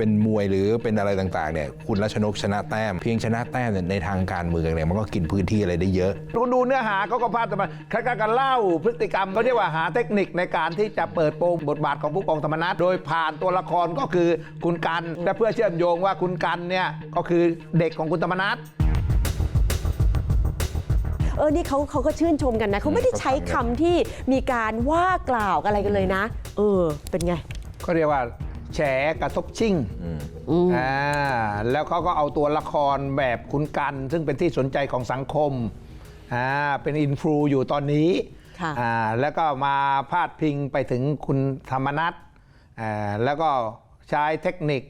เป็นมวยหรือเป็นอะไรต่างๆเนี่ยคุณรัชนกชนะแต้ม เพียงชนะแต้มเนี่ยในทางการเมืองเนี่ยมันก็กินพื้นที่อะไรได้เยอะ คุณดูเนื้อหาเขาก็พาดมาคล้ายๆกันเล่าพฤติกรรมเขาเรียกว่าหาเทคนิคในการที่จะเปิดโปงบทบาทของผู้กองธรรมนัฐโดยผ่านตัวละครก็คือคุณกันและเพื่อเชื่อมโยงว่าคุณกันเนี่ยก็คือเด็กของคุณธรรมนัฐเออ นี่เขาเขาก็ชื่นชมกันนะเขาไม่ได้ใช้คำที่มีการว่ากล่าวอะไรกันเลยนะ เออ เป็นไง ก็เรียกว่า แฉกระทบชิ่งอ่าแล้วเขาก็เอาตัวละครแบบคุณกัน ซึ่งเป็นที่สนใจของสังคมอ่าเป็นอินฟลูอยู่ตอนนี้ค่ะอ่าแล้วก็มาพาดพิงไปถึงคุณธรรมนัฐอ่าแล้วก็ใช้เทคนิค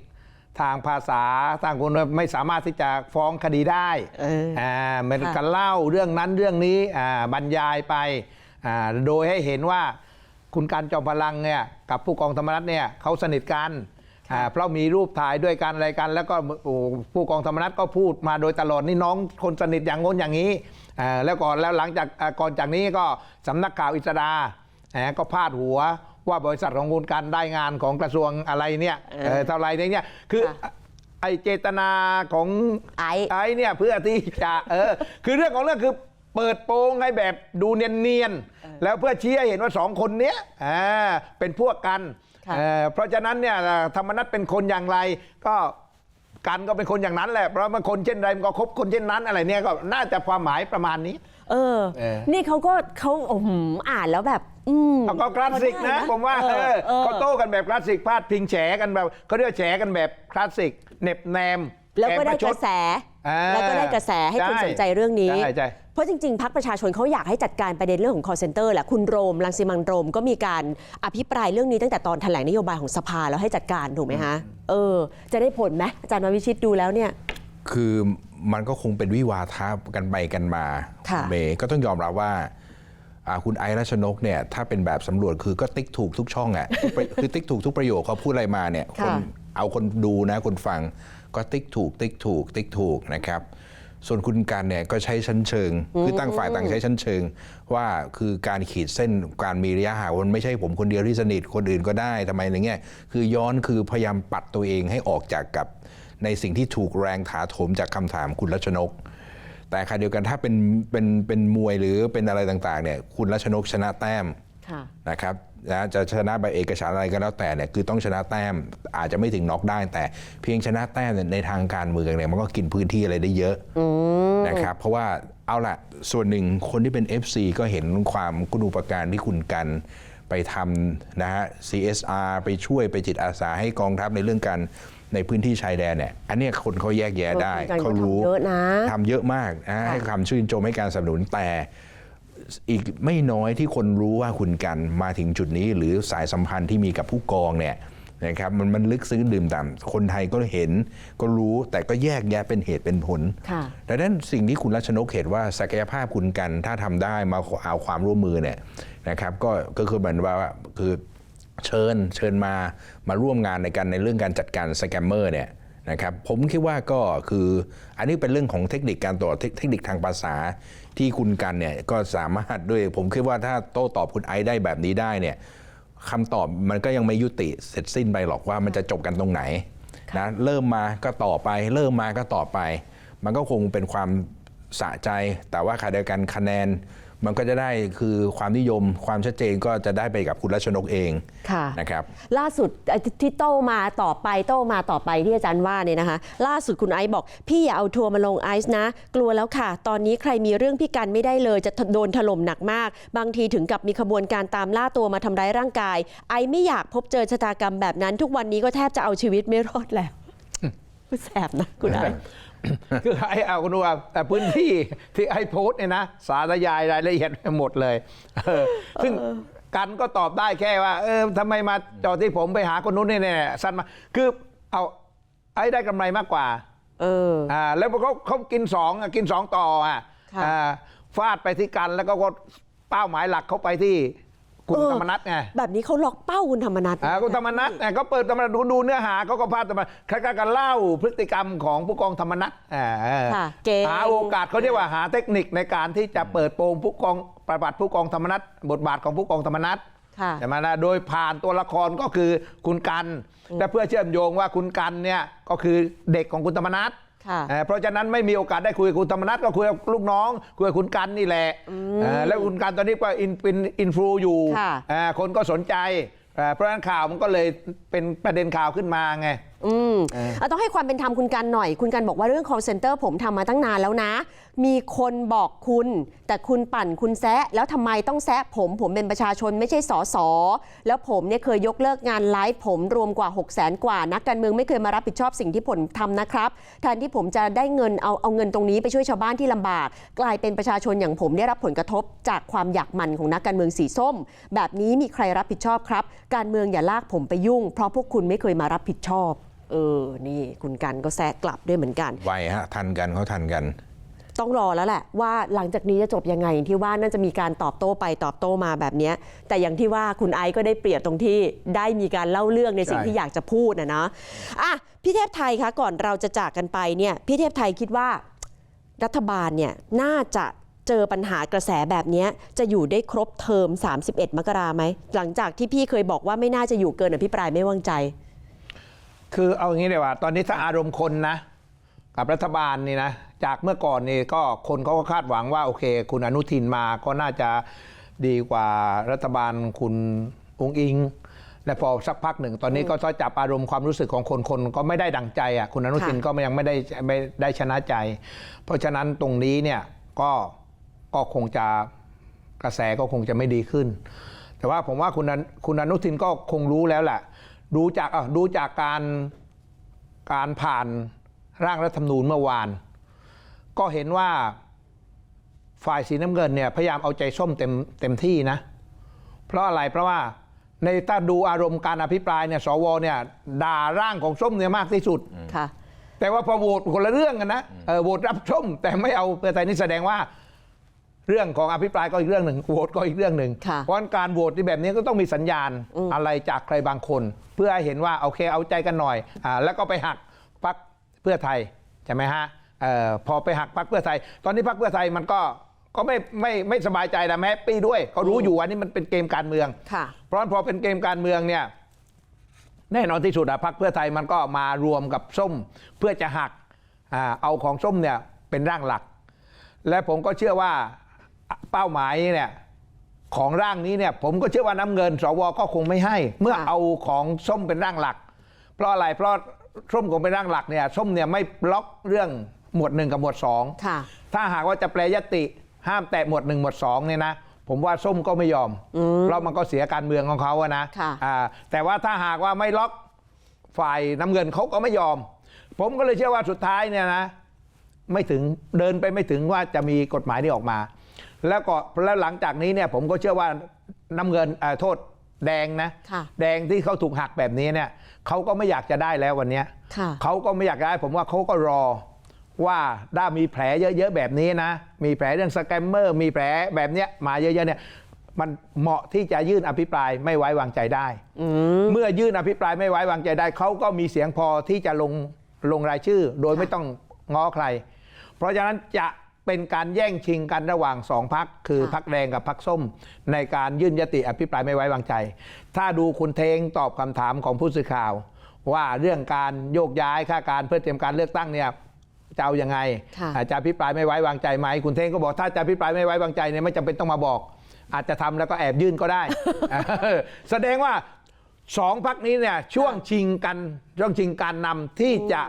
ทางภาษาทางคุณไม่สามารถที่จะฟ้องคดีได้เอออ่าเหมือนค่ะกันเล่าเรื่องนั้นเรื่องนี้อ่าบรรยายไปอ่าโดยให้เห็นว่า คุณการจอมพลังเนี่ยกับผู้กองธรรมนัฐเนี่ยเขาสนิทกันอ่าเพราะมีรูปถ่ายด้วยกันอะไรกัน แล้วก็โอ้ผู้กองธรรมนัฐก็พูดมาโดยตลอดนี่น้องคนสนิทอย่างงนอย่างนี้อ่าแล้วก่อนแล้วหลังจากอ่าก่อนจากนี้ก็สำนักข่าวอิสราอ่าก็พาดหัวว่าบริษัทของคุณการได้งานของกระทรวงอะไรเนี่ยเอ่อเท่าไรเนี่ยคือค่ะไอเจตนาของไอซ์ไอ้เนี่ยเพื่อที่จะเออคือเรื่องของเรื่องคือ เปิดโปงให้แบบดูเนียนๆแล้วเพื่อชี้ให้เห็นว่าสองคนเนี้ยอ่าเป็นพวกกันค่ะเอ่อเพราะฉะนั้นเนี่ยธรรมนัตเป็นคนอย่างไรก็กันก็เป็นคนอย่างนั้นแหละ เพราะมันคนเช่นไรมันก็คบคนเช่นนั้นอะไรเนี่ยก็น่าจะความหมายประมาณนี้ เออ เออ นี่เขาก็เขาโอ้โหอ่านแล้วแบบ อืม เอาก็คลาสสิกนะเขาได้นะผมว่าเอเอออเออ เขาโต้กันแบบคลาสสิกพาดพิงแฉกันแบบเขาเรียกว่าแฉกันแบบคลาสสิกเหน็บแนมแล้วก็ได้ปกชระแส อ่าแล้วก็ได้กระแสให้คนใช่สนใจเรื่องนี้ ใช่ใช่ เพราะจริงๆพักประชาชนเขาอยากให้จัดการประเด็นเรื่องของ call center แหละคุณโรมรังสิมันต์โรมก็มีการอภิปรายเรื่องนี้ตั้งแต่ตอนแถลงนโยบายของสภาแล้วให้จัดการถูกไหมคะเออ จะได้ผลไหมอาจารย์ววิชิตดูแล้วเนี่ย คือมันก็คงเป็นวิวาทะกันไปกันมาค่ะเมย์ก็ต้องยอมรับว่าอ่าคุณไอซ์รัชนกเนี่ยถ้าเป็นแบบสำรวจคือก็ติ๊กถูกทุกช่องอะทุกประคือติ๊กถูกทุกประโยคเขาพูดอะไรมาเนี่ยคนค่ะ เอาคนดูนะคนฟังก็ติ๊กถูก ติ๊กถูก ติ๊กถูกนะครับ ส่วนคุณการเนี่ยก็ใช้ชั้นเชิง คือตั้งฝ่ายต่างใช้ชั้นเชิง ว่าคือการขีดเส้นการมีระยะห่างมันไม่ใช่ผมคนเดียวที่สนิทคนอื่นก็ได้ทำไมอย่างเงี้ยคือย้อนคือพยายามปัดตัวเองให้ออกจากกับ ในสิ่งที่ถูกแรงถาโถมจากคำถามคุณรัชนก แต่ขณะเดียวกันถ้าเป็นเป็นเป็นมวยหรือเป็นอะไรต่างๆเนี่ยคุณรัชนกชนะแต้มค่ะนะครับ นะจะชนะแบบเอกฉันท์อะไรก็แล้วแต่เนี่ยคือต้องชนะแต้มอาจจะไม่ถึงน็อกได้ แต่เพียงชนะแต้มเนี่ยในทางการเมืองเนี่ยมันก็กินพื้นที่อะไรได้เยอะนะครับเพราะว่าเอาละส่วนหนึ่งคนที่เป็น FC ก็เห็นความกุณูปการที่คุณกันไปทำนะฮะ CSR ไปช่วยไปจิตอาสาให้กองทัพในเรื่องการในพื้นที่ชายแดนเนี่ย อันเนี้ยคนเขาแยกแยะได้เออคุณกันเขารู้ก็ทำเยอะนะทำเยอะมากนะให้คำชื่นชมให้การสนับสนุนแต่ อีกไม่น้อยที่คนรู้ว่าคุณกันมาถึงจุดนี้ หรือสายสัมพันธ์ที่มีกับผู้กองเนี่ยนะครับมันมันลึกซึ้งดื่มด่ำคนไทยก็เห็นก็รู้แต่ก็แยกแยะเป็นเหตุเป็นผลค่ะดังนั้นสิ่งที่คุณรัชนกเห็นว่าศักยภาพคุณกันถ้าทำได้มาเอาความร่วมมือเนี่ยนะครับก็ก็คือเหมือนว่าคือเชิญเชิญมามาร่วมงานในการในเรื่องการจัดการสแกมเมอร์เนี่ยนะครับผมคิดว่าก็คืออันนี้เป็นเรื่องของเทคนิคการตรวจเทคเทคนิคทางภาษา ที่คุณกันเนี่ยก็สามารถด้วยผมคิดว่าถ้าโต้ตอบคุณไอซ์ได้แบบนี้ได้เนี่ยคำตอบมันก็ยังไม่ยุติเสร็จสิ้นไปหรอกว่ามันจะจบกันตรงไหนนะเริ่มมาก็ต่อไป เริ่มมาก็ต่อไป มันก็คงเป็นความสะใจ แต่ว่าขณะเดียวกันคะแนน มันก็จะได้คือความนิยมความชัดเจนก็จะได้ไปกับคุณรัชนกเองค่ะนะครับล่าสุดไอ้ที่โต้มาต่อไปโต้มาต่อไปที่อาจารย์ว่าเนี่ยนะคะ ล่าสุดคุณไอซ์บอก พี่อย่าเอาทัวร์มาลงไอซ์นะ กลัวแล้วค่ะ ตอนนี้ใครมีเรื่องพี่กันไม่ได้เลยจะโดนถล่มหนักมาก บางทีถึงกับมีขบวนการตามล่าตัวมาทำร้ายร่างกาย ไอซ์ไม่อยากพบเจอชะตากรรมแบบนั้น ทุกวันนี้ก็แทบจะเอาชีวิตไม่รอดแล้วแสบนะคุณไอซ์ คือไอ้เอาคุณดูว่าแต่พื้นที่ที่ไอ้โพสต์เนี่ยนะ สาธยายรายละเอียดไปหมดเลยเออซึ่งกันก็ตอบได้แค่ว่า เออทำไมมาจอดที่ผมไปหาคนนู้นเนี่ยเนี่ยสั้นมา คือเอาไอ้ได้กำไรมากกว่า เออ อ่า แล้วพอเขาเขากินสองอะกินสองต่ออะค่ะ อ่าฟาดไปที่กันแล้วก็ก็เป้าหมายหลักเขาไปที่ คุณเออธรรมนัฐไงแบบนี้เขาล็อกเป้าคุณธรรมนัฐอ่าคุณธรรมนัฐเนี่ยเขาเปิดธรรมนัฐดูดูเนื้อหาเขาก็พาดมาคล้ายๆกันเล่าพฤติกรรมของผู้กองธรรมนัฐอ่าค่ะเก่งหาโอกาสเขาเรียกว่าหาเทคนิคในการที่จะเปิดโปงผู้กองประวัติผู้กองธรรมนัฐบทบาทของผู้กองธรรมนัฐค่ะใช่ไหมนะโดยผ่านตัวละครก็คือคุณกันและเพื่อเชื่อมโยงว่าคุณกันเนี่ยก็คือเด็กของคุณธรรมนัฐค่ะ เอ่อเพราะฉะนั้นไม่มีโอกาสได้คุยกับคุณธรรมนัฐก็คุยกับลูกน้อง คุยกับคุณกันนี่แหละเอ่อแล้วคุณกันตอนนี้ก็อินเป็นอินฟลูอยู่ค่ะเอ่อคนก็สนใจเอ่อเพราะฉะนั้นข่าวมันก็เลยเป็นประเด็นข่าวขึ้นมาไง อืมเออเอาต้องให้ความเป็นธรรมคุณกันหน่อย คุณกันบอกว่าเรื่อง call center ผมทำมาตั้งนานแล้วนะมีคนบอกคุณ แต่คุณปั่นคุณแซะ แล้วทำไมต้องแซะผมผมเป็นประชาชนไม่ใช่สอสอแล้วผมเนี่ยเคยยกเลิกงานไลฟ์ผมรวมกว่า 6 0 0 0 0 0กว่า นักการเมืองไม่เคยมารับผิดชอบสิ่งที่ผมทำนะครับแทนที่ผมจะได้เงินเอาเอาเงินตรงนี้ไปช่วยชาวบ้านที่ลำบาก กลายเป็นประชาชนอย่างผมได้รับผลกระทบจากความอยากมันของนักการเมืองสีส้ม แบบนี้มีใครรับผิดชอบครับ การเมืองอย่าลากผมไปยุ่ง เพราะพวกคุณไม่เคยมารับผิดชอบ เออ นี่คุณกันก็แซะกลับด้วยเหมือนกัน ไวฮะทันกันเขาทันกัน ต้องรอแล้วแหละว่าหลังจากนี้จะจบยังไงอย่างที่ว่าน่าจะมีการตอบโต้ไปตอบโต้มาแบบเนี้ยแต่อย่างที่ว่าคุณไอซ์ก็ได้เปรียบตรงที่ได้มีการเล่าเรื่องในสิ่งใช่ที่อยากจะพูดนะนะอะพี่เทพไทยคะก่อนเราจะจากกันไปเนี่ยพี่เทพไทยคิดว่า รัฐบาลเนี่ยน่าจะเจอปัญหากระแสแบบเนี้ยจะอยู่ได้ครบเทอม 31 มกราไหม หลังจากที่พี่เคยบอกว่าไม่น่าจะอยู่เกินอภิปรายไม่วางใจ คือเอาอย่างนี้เลยว่า ตอนนี้ถ้าอารมณ์คนนะ กับรัฐบาลนี่นะจากเมื่อก่อนนี่ก็คนเขาก็คาดหวังว่าโอเค คุณอนุทินมาก็น่าจะดีกว่ารัฐบาลคุณองค์อิง และพอสักพักหนึ่ง ตอนนี้ก็ถ้าจับอารมณ์ความรู้สึกของคนคนก็ไม่ได้ดังใจอะคุณอนุทินก็ยังไม่ได้ไม่ได้ชนะใจ เพราะฉะนั้นตรงนี้เนี่ยก็ก็คงจะกระแสก็คงจะไม่ดีขึ้น แต่ว่าผมว่าคุณคุณอนุทินก็คงรู้แล้วแหละดูจากอะดูจากการการผ่าน ร่างรัฐธรรมนูญเมื่อวาน ก็เห็นว่าฝ่ายสีน้ำเงินเนี่ยพยายามเอาใจส้มเต็มเต็มที่นะ เพราะอะไรเพราะว่าในถ้าดูอารมณ์การอภิปรายเนี่ยสวเนี่ยด่าร่างของส้มเนี่ยมากที่สุดค่ะแต่ว่าพอโหวตคนละเรื่องกันนะเออโหวตรับส้มแต่ไม่เอาเพื่อไทยนี่แสดงว่า เรื่องของอภิปรายก็อีกเรื่องหนึ่งโหวตก็อีกเรื่องหนึ่งค่ะเพราะฉะนั้นการโหวตที่แบบนี้ก็ต้องมีสัญญาณอะไรจากใครบางคน เพื่อให้เห็นว่าโอเคเอาใจกันหน่อยอ่าแล้วก็ไปหักพัก เพื่อไทยใช่ไหมฮะเออพอไปหักพักเพื่อไทย ตอนนี้พักเพื่อไทยมันก็ก็ไม่ไม่ไม่สบายใจนะแม้ปีด้วยเขารู้อยู่ว่านี่มันเป็นเกมการเมืองค่ะเพราะฉะนั้นพอเป็นเกมการเมืองเนี่ยแน่นอนที่สุดอะพรรคเพื่อไทยมันก็มารวมกับส้ม เพื่อจะหักอ่าเอาของส้มเนี่ยเป็นร่างหลัก และผมก็เชื่อว่าเป้าหมายเนี่ยของร่างนี้เนี่ยผมก็เชื่อว่าน้ำเงิน สวก็คงไม่ให้ เมื่อค่ะเอาของส้มเป็นร่างหลัก เพราะอะไรเพราะ ส้มคงเป็นร่างหลักเนี่ยส้มเนี่ยไม่บล็อกเรื่องหมวดหนึ่งกับหมวดสองค่ะ ถ้าหากว่าจะแปลยติห้ามแตะหมวดหนึ่งหมวดสองเนี่ยนะผมว่าส้มก็ไม่ยอมเพราะมันก็เสียการเมืองของเขาอะนะค่ะอ่าแต่ว่าถ้าหากว่าไม่ล็อกฝ่ายน้ำเงินเขาก็ไม่ยอม ผมก็เลยเชื่อว่าสุดท้ายเนี่ยนะ ไม่ถึงเดินไปไม่ถึงว่าจะมีกฎหมายนี้ออกมา แล้วก็แล้วหลังจากนี้เนี่ย ผมก็เชื่อว่าน้ำเงินอ่าโทษแดงนะค่ะแดงที่เขาถูกหักแบบนี้เนี่ย เขาก็ไม่อยากจะได้แล้ววันเนี้ยค่ะเขาก็ไม่อยากได้ผมว่าเขาก็รอว่าถ้ามีแผลเยอะๆแบบนี้นะ มีแผลเรื่องสแกมเมอร์มีแผลแบบเนี้ยมาเยอะๆเนี่ยมันเหมาะที่จะยื่นอภิปรายไม่ไว้วางใจได้เมื่อยื่นอภิปรายไม่ไว้วางใจได้เขาก็มีเสียงพอที่จะลงลงรายชื่อ โดยไม่ต้องง้อใคร เพราะฉะนั้นจะ เป็นการแย่งชิงกันระหว่างสองพักคือค่ะพักแดงกับพักส้ม ในการยื่นยติอภิปรายไม่ไว้วางใจ ถ้าดูคุณเทงตอบคำถามของผู้สื่อข่าว ว่าเรื่องการโยกย้ายค่าการเพื่อเตรียมการเลือกตั้งเนี่ยจะเอายังไงค่ะอาจจะอภิปรายไม่ไว้วางใจไหมคุณเทงก็บอกถ้าจะอภิปรายไม่ไว้วางใจเนี่ยไม่จำเป็นต้องมาบอก อาจจะทำแล้วก็แอบยื่นก็ได้เออแสดงว่าสองพักนี้เนี่ยช่วงชิงกันช่วงชิงการนำที่จะ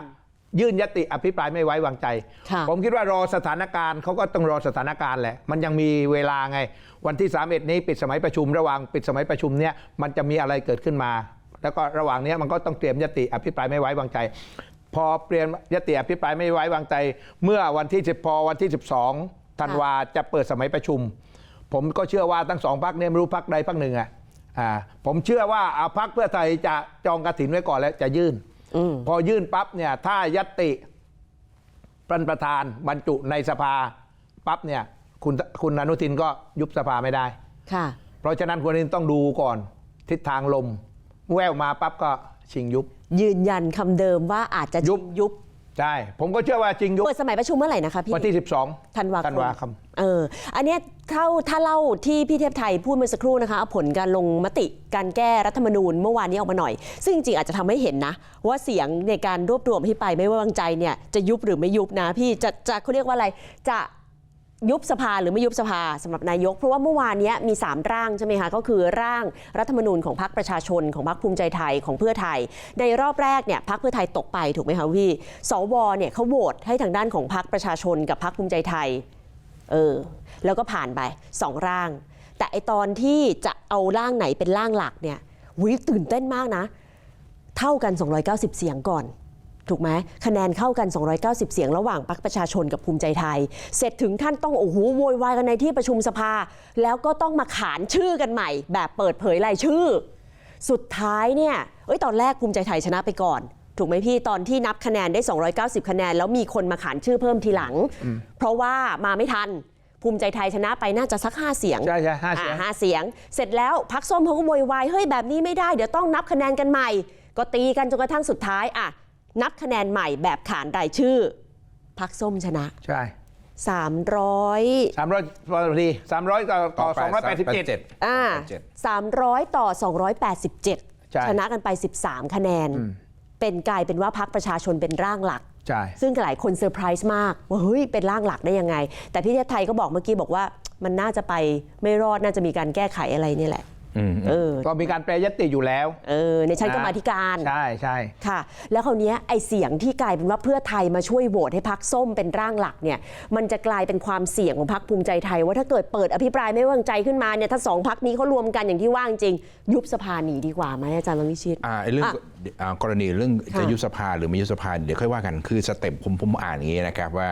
ยื่นยติอภิปรายไม่ไว้วางใจค่ะผมคิดว่ารอสถานการณ์เขาก็ต้องรอสถานการณ์แหละ มันยังมีเวลาไง วันที่3เอ็ดนี้ปิดสมัยประชุมระหว่างปิดสมัยประชุมเนี่ยมันจะมีอะไรเกิดขึ้นมา แล้วก็ระหว่างเนี้ยมันก็ต้องเตรียมยติอภิปรายไม่ไว้วางใจ พอเปลี่ยนยติอภิปรายไม่ไว้วางใจ เมื่อวันที่ 10พอวันที่ 12ธันวาจะเปิดสมัยประชุม ผมก็เชื่อว่าทั้งสองพักเนี่ยไม่รู้พักใดพักหนึ่งอะอ่าผมเชื่อว่าเอาพักเพื่อไทยจะจองกระถินไว้ก่อนแล้วจะยื่นอืม พอยื่นปั๊บเนี่ย ถ้ายัตติประประธานบรรจุในสภาปั๊บเนี่ย คุณคุณอนุทินก็ยุบสภาไม่ได้ ค่ะ เพราะฉะนั้นคุณอนุทินต้องดูก่อน ทิศทางลม แววมาปั๊บก็ชิงยุบ ยืนยันคำเดิมว่าอาจจะยุบยุบ ใช่ผมก็เชื่อว่าจริงยุบเปิดสมัยประชุมเมื่อไหร่นะคะพี่วันที่ 12ธันวาคมธันวาคมเอออันเนี้ยเข้าถ้าเล่าที่พี่เทพไทยพูดเมื่อสักครู่นะคะเอาผลการลงมติการแก้รัฐธรรมนูญเมื่อวานนี้ออกมาหน่อย ซึ่งจริงๆอาจจะทำให้เห็นนะ ว่าเสียงในการรวบรวมที่ไปไม่ไว้วางใจเนี่ยจะยุบหรือไม่ยุบนะ พี่จะจะเขาเรียกว่าอะไรจะ ยุบสภาหรือไม่ยุบสภาสำหรับนายก เพราะว่าเมื่อวานนี้มี 3 ร่างใช่ไหมคะก็คือร่างรัฐธรรมนูญของพรรคประชาชนของพรรคภูมิใจไทยของเพื่อไทย ในรอบแรกเนี่ยพรรคเพื่อไทยตกไปถูกไหมคะพี่สวเนี่ยเขาโหวตให้ทางด้านของพรรคประชาชนกับพรรคภูมิใจไทยเออแล้วก็ผ่านไปสองร่าง แต่ไอตอนที่จะเอาร่างไหนเป็นร่างหลักเนี่ยวิตื่นเต้นมากนะ เท่ากัน 290 เสียงก่อน ถูกไหมคะแนนเข้ากัน 290 เสียงระหว่างพรรคประชาชนกับภูมิใจไทย เสร็จถึงขั้นต้องโอ้โหโวยวายกันในที่ประชุมสภา แล้วก็ต้องมาขานชื่อกันใหม่ แบบเปิดเผยรายชื่อ สุดท้ายเนี่ยเอ้ยตอนแรกภูมิใจไทยชนะไปก่อนถูกไหมพี่ตอนที่นับคะแนนได้ 290 คะแนน แล้วมีคนมาขานชื่อเพิ่มทีหลัง เพราะว่ามาไม่ทัน ภูมิใจไทยชนะไปน่าจะสัก 5 เสียงใช่ใช่ห้าเสียงอ่ห้าเสียง เสร็จแล้วพักส้มเขาก็โวยวายเฮ้ยแบบนี้ไม่ได้ เดี๋ยวต้องนับคะแนนกันใหม่ ก็ตีกันจนกระทั่งสุดท้ายอะ นับคะแนนใหม่แบบขานรายชื่อพักส้มชนะ ใช่300สามร้อยพอดีสามร้อยต่อต่อสองร้อยแปดสิบเจ็ดอ่า87 300ต่อ287ใช่ชนะกันไป13คะแนน เป็นกลายเป็นว่าพักประชาชนเป็นร่างหลักใช่ซึ่งหลายคนเซอร์ไพรส์มาก ว่าเฮ้ยเป็นร่างหลักได้ยังไง แต่พี่เทพไทยก็บอกเมื่อกี้บอกว่ามันน่าจะไปไม่รอดน่าจะมีการแก้ไขอะไรนี่แหละอืม เออ ก็มีการแปรยติอยู่แล้ว เออ ในชั้นกรรมาธิการ ใช่ใช่ค่ะ แล้วคราวเนี้ยไอเสียงที่กลายเป็นว่าเพื่อไทยมาช่วยโหวตให้พักส้มเป็นร่างหลักเนี่ย มันจะกลายเป็นความเสี่ยงของพักภูมิใจไทย ว่าถ้าเกิดเปิดอภิปรายไม่ไว้วางใจขึ้นมาเนี่ยถ้าสองพักนี้เขารวมกันอย่างที่ว่าจริง ยุบสภาหนีดีกว่าไหมอาจารย์วิชิตอ่าไอ้เรื่องอะอ่ากรณีเรื่องค่ะจะยุบสภาหรือไม่ยุบสภาเดี๋ยวค่อยว่ากันคือสเต็ปผมผมอ่านอย่างนี้นะครับว่า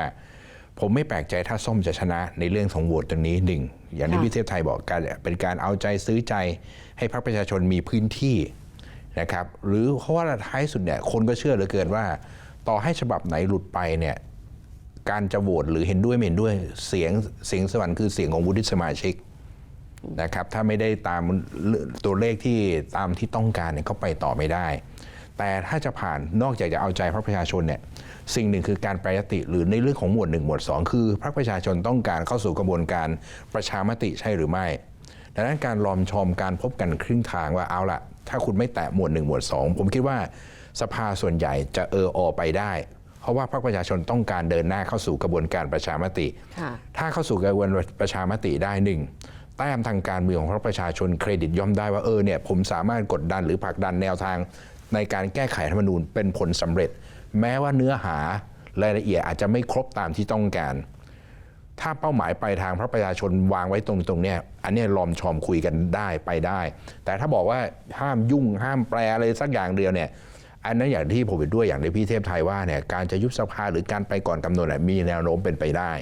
ผมไม่แปลกใจถ้าส้มจะชนะในเรื่องของโหวตตรงนี้หนึ่งอย่างที่ค่ะพี่เทพไทยบอกการเป็นการเอาใจซื้อใจให้พรรคประชาชนมีพื้นที่นะครับหรือเพราะว่าท้ายสุดเนี่ยคนก็เชื่อเหลือเกินว่า ต่อให้ฉบับไหนหลุดไปเนี่ยการจะโหวตหรือเห็นด้วยไม่เห็นด้วยเสียงเสียงสวรรค์คือเสียงของวุฒิสมาชิกนะครับถ้าไม่ได้ตามตัวเลขที่ตามที่ต้องการเนี่ยเขาไปต่อไม่ได้ แต่ถ้าจะผ่านนอกจากจะเอาใจพรรคประชาชนเนี่ยสิ่งหนึ่งคือการแปรยติหรือในเรื่องของหมวด 1 หมวด 2 คือพรรคประชาชนต้องการเข้าสู่กระบวนการประชามติใช่หรือไม่ ดังนั้นการลอมชอมการพบกันครึ่งทางว่าเอาละถ้าคุณไม่แตะหมวด 1 หมวด 2 ผมคิดว่าสภาส่วนใหญ่จะเอออไปได้ เพราะว่าพรรคประชาชนต้องการเดินหน้าเข้าสู่กระบวนการประชามติค่ะถ้าเข้าสู่กระบวนประชามติได้หนึ่งแต้มทางการเมืองของพรรคประชาชนเครดิตย่อมได้ว่าเออเนี่ยผมสามารถกดดันหรือผลักดันแนวทาง ในการแก้ไขรัฐธรรมนูญเป็นผลสำเร็จ แม้ว่าเนื้อหารายละเอียดอาจจะไม่ครบตามที่ต้องการ ถ้าเป้าหมายปลายทางพระประชาชนวางไว้ตรงตรงเนี้ยอันนี้ลอมชอมคุยกันได้ไปได้ แต่ถ้าบอกว่าห้ามยุ่งห้ามแปลอะไรสักอย่างเดียวเนี่ยอันนั้นอย่างที่ผมเห็นด้วยอย่างที่พี่เทพไทยว่าเนี่ยการจะยุบสภาหรือการไปก่อนกำหนดมีแนวโน้มเป็นไปได้